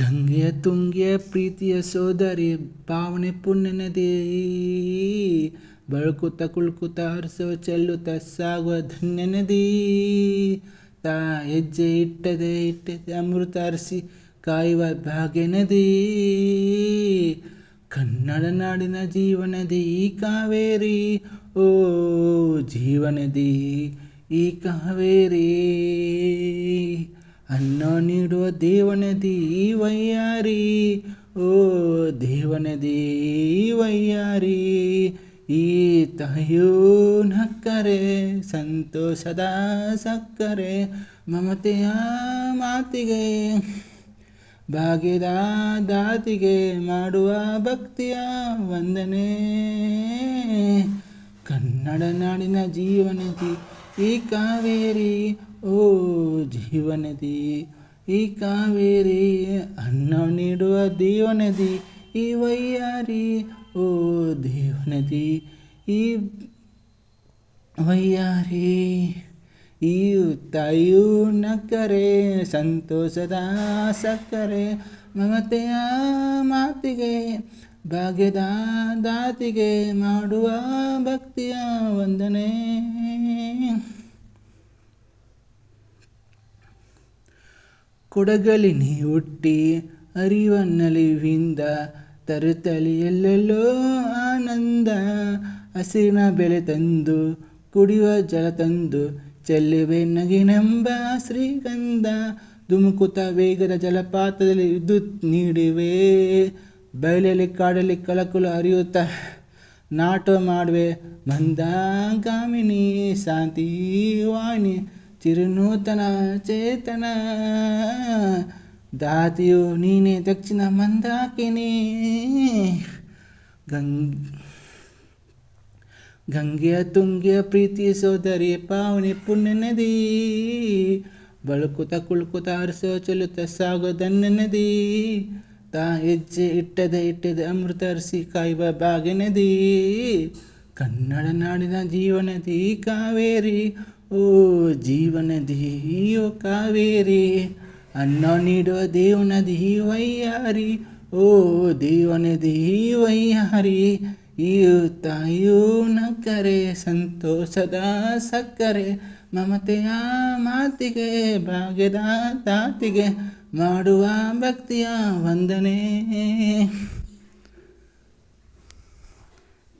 ಗಂಗೆಯ ತುಂಗೆಯ ಪ್ರೀತಿಯ ಸೋದರಿ, ಭಾವನೆ ಪುಣ್ಯ ನದಿ ಬಳುಕುತ್ತ ಕುಳ್ಕುತ್ತ ಹರಿಸೋ ಚೆಲ್ಲುತ್ತ ಸಾಗುವ ಧನ್ಯ ನದಿ ತಾ ಹೆಜ್ಜೆ ಇಟ್ಟದೆ ಇಟ್ಟದೆ ಅಮೃತ ಹರಿಸಿ ಕಾಯುವ ಭಾಗ್ಯ ನದಿ ಕನ್ನಡ ನಾಡಿನ ಜೀವನದಿ ಈ ಕಾವೇರಿ. ಓ ಜೀವನದಿ ಈ ಕಾವೇರಿ. ನೀಡುವ ದೇವನದಿ ವಯ್ಯಾರಿ ಓ ದೇವನದಿ ವೈಯಾರಿ ಈ ತಾಯೂ ನಕ್ಕರೆ, ಸಂತೋಷದ ಸಕ್ಕರೆ, ಮಮತೆಯ ಮಾತಿಗೆ, ಭಾಗ್ಯದ ದಾತಿಗೆ ಮಾಡುವ ಭಕ್ತಿಯ ವಂದನೆ. ಕನ್ನಡ ನಾಡಿನ ಜೀವನದಿ, ಈ ಕಾವೇರಿ, ಓ ಜೀವನದಿ. ಈ ಕಾವೇರಿ ಅನ್ನ ನೀಡುವ ದೇವನದಿ, ಈ ವೈಯಾರಿ, ಓ ದೇವನದಿ, ಈ ವೈಯಾರಿ, ಈ ತಾಯು ನಕ್ಕರೆ ಸಂತೋಷದ ಸಕ್ಕರೆ ಮಮತೆಯ ಮಾತಿಗೆ, ಭಾಗ್ಯದ ದಾತಿಗೆ ಮಾಡುವ ಭಕ್ತಿಯ ವಂದನೆ. ಕೊಡಗಲಿ ನೀ ಹುಟ್ಟಿ ಅರಿವ ನಲಿವಿಂದ ಆನಂದ. ಹಸಿರಿನ ಬೆಲೆ ತಂದು ಕುಡಿಯುವ ಜಲ ತಂದು ಚೆಲ್ಲುವೆ ನಗಿನೆಂಬ ಶ್ರೀಗಂಧ. ಧುಮುಕುತ ವೇಗದ ಜಲಪಾತದಲ್ಲಿ ವಿದ್ಯುತ್ ನೀಡುವೆ. ಬಯಲಲ್ಲಿ ಕಾಡಲ್ಲಿ ಕಳಕುಲು ಹರಿಯುತ್ತ ನಾಟ ಮಾಡುವೆ. ಮಂದಾಗಾಮಿನಿ ಶಾಂತಿ ವಾಣಿ ಚಿರುನೂತನ ಚೇತನ. ದಾತಿಯು ನೀನೇ ದಕ್ಷಿಣ ಮಂದಾಕಿನಿ. ಗಂಗ್ ಗಂಗೆಯ ತುಂಗೆಯ ಪ್ರೀತಿ ಸೋದರಿ, ಪಾವನಿ ಪುಣ್ಯ ನದಿ. ಬಳುಕುತ ಕುಳುಕುತ ಹರಿಸೋ ಚಲುತ ಸಾಗೋ ದನ್ನ ನದಿ. ತಾ ಹೆಜ್ಜೆ ಇಟ್ಟದೆ ಇಟ್ಟದೆ ಅಮೃತ ಹರಿಸಿ ಕಾಯುವ ಬಾಗೆ ನದಿ. ಕನ್ನಡ ನಾಡಿನ ಜೀವನದಿ ಕಾವೇರಿ. ಓ ಜೀವನದಿ, ಓ ಕಾವೇರಿ. ಅನ್ನ ನೀಡುವ ದೇವನ ದೇವಯ್ಯಾರಿ ಓ ದೇವನ ದೇವನದಿ ವೈಯಾರಿ ಇಯು ತಾಯೂ ನಕ್ಕರೆ, ಸಂತೋಷದ ಸಕ್ಕರೆ, ಮಮತೆಯ ಮಾತಿಗೆ, ಭಾಗ್ಯದ ತಾತಿಗೆ, ಮಾಡುವ ಭಕ್ತಿಯ ವಂದನೆ.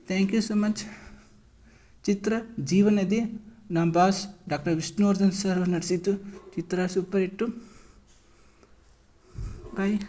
ಥ್ಯಾಂಕ್ ಯು ಸೊ ಮಚ್ ಚಿತ್ರ ಜೀವನದಿ, ನಮ್ಮ ಬಾಸ್ ಡಾಕ್ಟರ್ ವಿಷ್ಣುವರ್ಧನ್ ಸರ್ ನಡೆಸಿದ್ದು ಚಿತ್ರ ಸೂಪರ್ ಹಿಟ್ಟು. Bye.